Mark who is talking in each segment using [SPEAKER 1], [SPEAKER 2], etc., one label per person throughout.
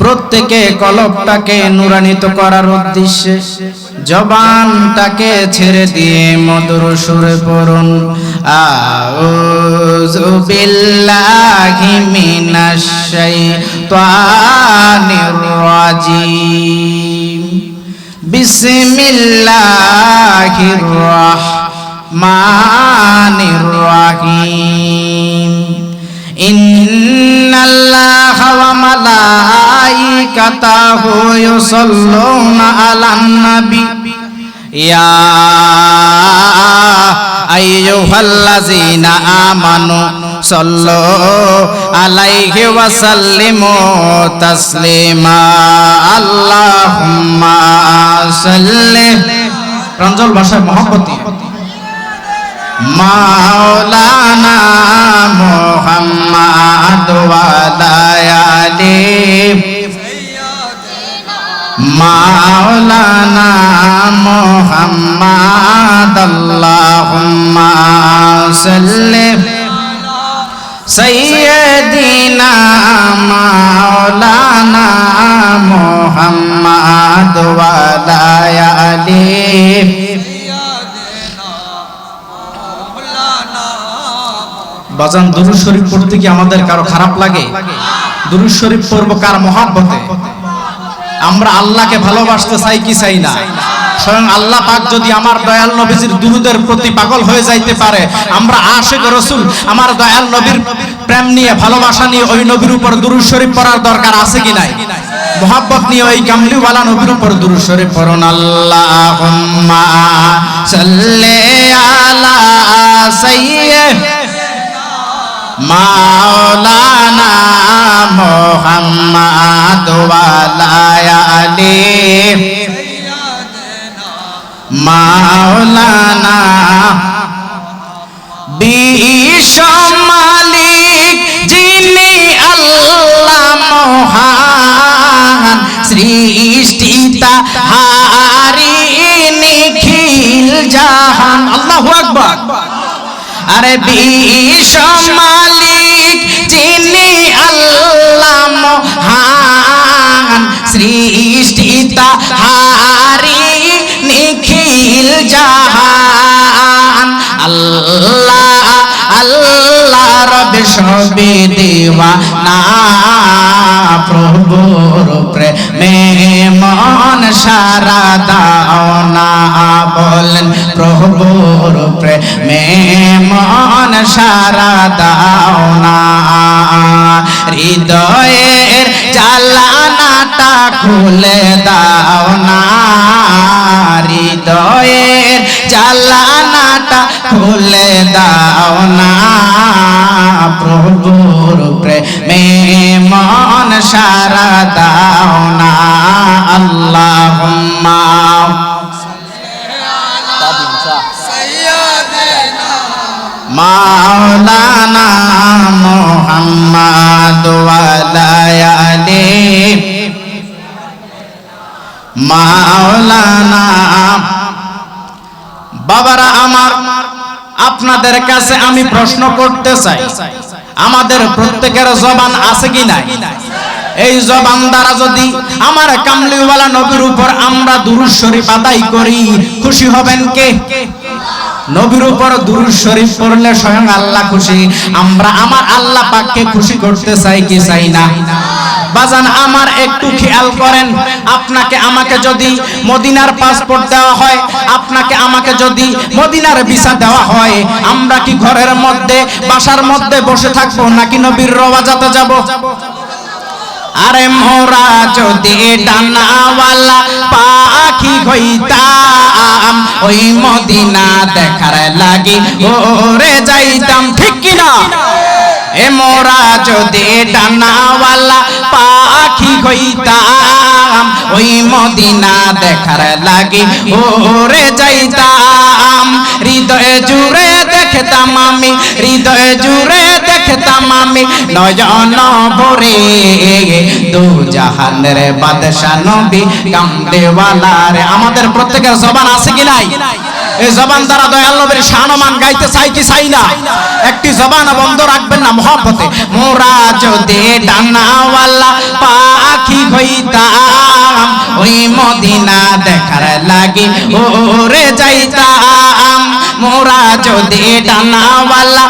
[SPEAKER 1] প্রত্যেকে কলপটাকে নুরানিত করার উদ্দেশ্যে জবানটাকে ছেড়ে দিয়ে মধুর সুরে পড়ুন। আউযু বিল্লাহি মিনাশ শাইতানির রাজিম। বিসমিল্লাহির রাহমানির রাহিম। মালা وملائكته يصلون على النبي يا أيها الذين آمنوا صلوا عليه وسلموا تسليما اللهم صل রঞ্জল ভাষায় মহব্বতী মাওলানা মোহাম্মদ ওয়ালায়ালি মাওলানা মোহাম্মদ আল্লাহুম্মা সাল্লি সৈয়দিনা মাওলানা মোহাম্মদ ওয়ালায়ালি বাজান দুরুদ শরীফ পড়তে কি আমাদের কারও খারাপ লাগে? দুরুদ শরীফ পড়ব কার মহাব্বতে? আমরা আল্লাহকে ভালোবাসতে চাই কি চাই না? স্বয়ং আল্লাহ পাক যদি আমার দয়াল নবীজির দুরুদের প্রতি পাগল হয়ে যাইতে পারে, আমরা আশেক রসুল, আমার দয়াল নবীর প্রেম নিয়ে, ভালোবাসা নিয়ে ওই নবীর উপর দুরুদ শরীফ পড়ার দরকার আছে কি নাই? মোহাব্বত নিয়ে ওই কামলিওয়ালা নবীর উপর দুরুদ শরীফ পড়ুন। আল্লাহুম্মা সাল্লি মাওলানা মোহাম্মদ ওয়ালায়ালি মাওলানা বিশ্ব যিনি আল্লাহ মহান সৃষ্টিতা হারি নিখিল জাহান। আল্লাহু আকবার। আরে বিশ্ব সৃষ্টিতা হারি নিখিল জাহান। আল্লাহ আল্লাহ রবে সবে দেওয়া না প্রভুর প্রেমে মন সারা দাও না বলেন, প্রভুর প্রেমে মন সারা দাও না। হৃদয়ের জালানাটা খুলে দাও না। হৃদয়ের জালানাটা খুলে দাও না। প্রভুর প্রেমে সারা দাও না, আল্লাহুম্মা। মাওলানা মাওলানা, বাবারা আমার, আপনাদের কাছে আমি প্রশ্ন করতে চাই। আমাদের প্রত্যেকের জবান আছে কি নাই? এই জবান দ্বারা যদি আমার কামলিওয়ালা নবীর উপর আমরা দুরুদ শরীফ আদায় করি, খুশি হবেন কে? নবীর উপর দুরুদ শরীফ পড়লে স্বয়ং আল্লাহ খুশি। আমরা আমার আল্লাহ পাককে খুশি করতে চাই কি চাই না? বাজান, আমার একটু খেয়াল করেন, আপনাকে আমাকে যদি মদিনার পাসপোর্ট দেওয়া হয়, আপনাকে আমাকে যদি মদিনার ভিসা দেওয়া হয়, আমরা কি ঘরের মধ্যে, বাসার মধ্যে বসে থাকব নাকি নবীর রওয়াজাতে যাব? আরে মোরা যদি ডানাওয়ালা পাখি হইতাম, ওই মদিনা দেখার লাগি ওরে যাইতাম, ঠিক কিনা? এ মোরা যদি ডানাওয়ালা পাখি হইতাম, ওই মদিনা দেখার লাগি ওরে যাইতাম। হৃদয়ে জুড়ে দেখতাম আমি, হৃদয়ে জুড়ে দেখতাম আমি নয়ন ভরে। দু জাহানের বাদশা নবী কামদেওয়ালা রে আমাদের প্রত্যেকের জবান আছে কি নাই? এই জবান দ্বারা দয়াল নবীর শানমান গাইতে চাই কি চাই না? একটি জবান বন্ধ রাখবেন না মহব্বতে। মোরা যদি ডানাওয়ালা পাখি হইতাম। ওই মদিনা দেখার লাগি ওরে যাইতাম। মোরা যদি ডানাওয়ালা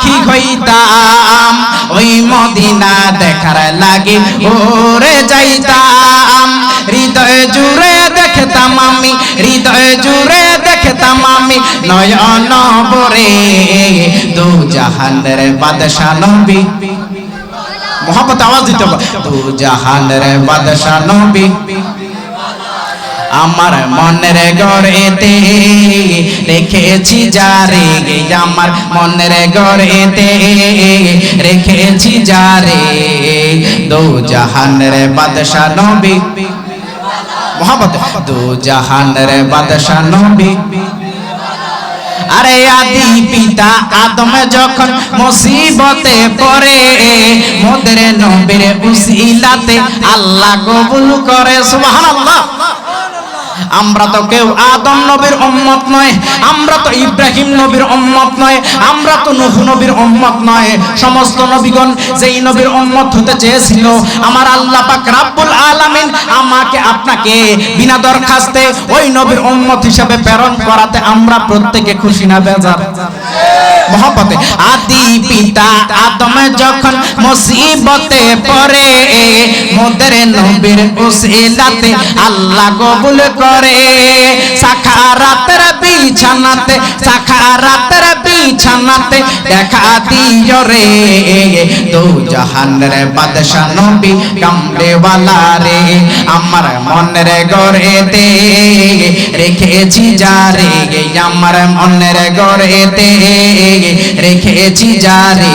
[SPEAKER 1] পাখি হইতাম, ওই মদিনা দেখার লাগি ওরে যাইতাম। হৃদয় জুড়ে দেখতাম আমি, হৃদয় জুড়ে দেখতাম আমি। নয়ন বরে দু জাহানের বাদশা নবী। মোহাম্মত আওয়াজ দিতে হবে। দু জাহানের বাদশা নবী। আমার মনের গড়েতে রেখেছি যারে আমার মনের গড়েতে রেখেছি যারে দু জাহানের বাদশা নবী মোহাম্মদ দু জাহানের বাদশা নবী। আরে আদি পিতা আদম যখন মুসিবতে পড়ে, মোদের নবীর উসিলাতে আল্লাহ কবুল করে, সুবহানাল্লাহ। আমরা তো কেউ আদম নবীর উম্মত নয়, আমরা তো ইব্রাহিম নবীর উম্মত নয়, আমরা তো নূহ নবীর উম্মত নয়। সমস্ত নবীগণ যেই নবীর উম্মত হতে চেয়েছিল, আমার আল্লাহ পাক রাব্বুল আলামিন আমাকে আপনাকে বিনা দরখাস্তে ওই নবীর উম্মত হিসেবে প্রেরণ করাতে আমরা প্রত্যেকে খুশি না, বেজার। মহব্বতে আদি পিতা আদম যখন মুসিবতে পড়ে, মোদের নবীর উসিলাতে আল্লাহ কবুল করে। সাখারাতের বিছানাতে সাখারাতের বিছানাতে দেখা দিও রে। দু জাহানের বাদশা নবী কামড়েওয়ালা রে, আমার মনের গড়েতে রেখেছি যারে আমার মনের গড়েতে রেখেছি যারে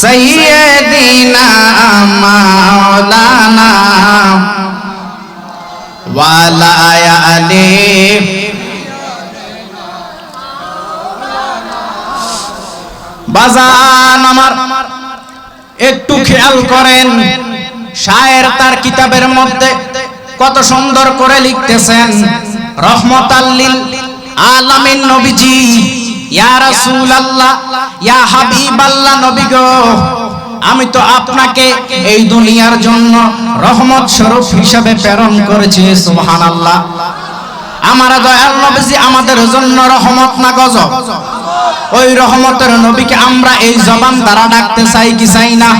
[SPEAKER 1] সাইয়্যিদিনা মাওলানা ওয়ালা আলি বাজান আমার, একটু খেয়াল করেন, শায়ের তার কিতাবের মধ্যে কত সুন্দর করে লিখতেছেন রহমত আল্লিল আলামিন নবীজি। ইয়া নবী গো, আমি তো আপনাকে এই দুনিয়ার জন্য রহমত স্বরূপ হিসাবে প্রেরণ করেছি, সুবহানাল্লাহ। আমার দয়াল নবীজি আমাদের জন্য রহমত না গজব? ওই রহমতের নবীকে আমরা এই জবান দ্বারা ডাকতে চাই কি চাই না?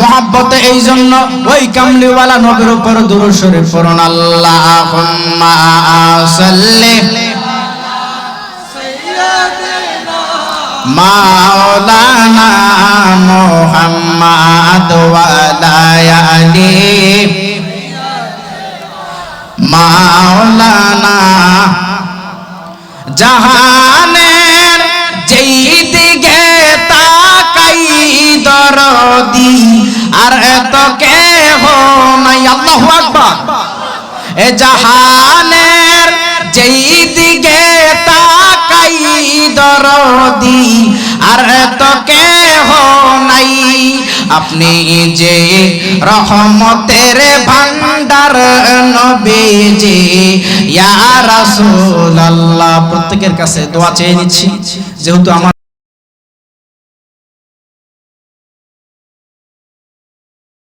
[SPEAKER 1] মহাব্বতে এই জন্য ওই কামলিওয়ালা নবীর উপর দুরুশরীফ পড়ুন, আল্লাহুম্মা মাওলানা মুহাম্মাদ ওয়ালা আলি মাওলানা জাহানের যেই দিকে তাকাই দরদি আর এত কেহ নাই আল্লাহু আকবার এ জাহানের যেই দিকে তাকাই দরদি আর তো কেহ নাই। আপনি যে রহমতের ভান্ডার নবীজি, ইয়া রাসূলুল্লাহ। প্রত্যেকের কাছে দোয়া চেয়ে নিচ্ছি, যেহেতু আমার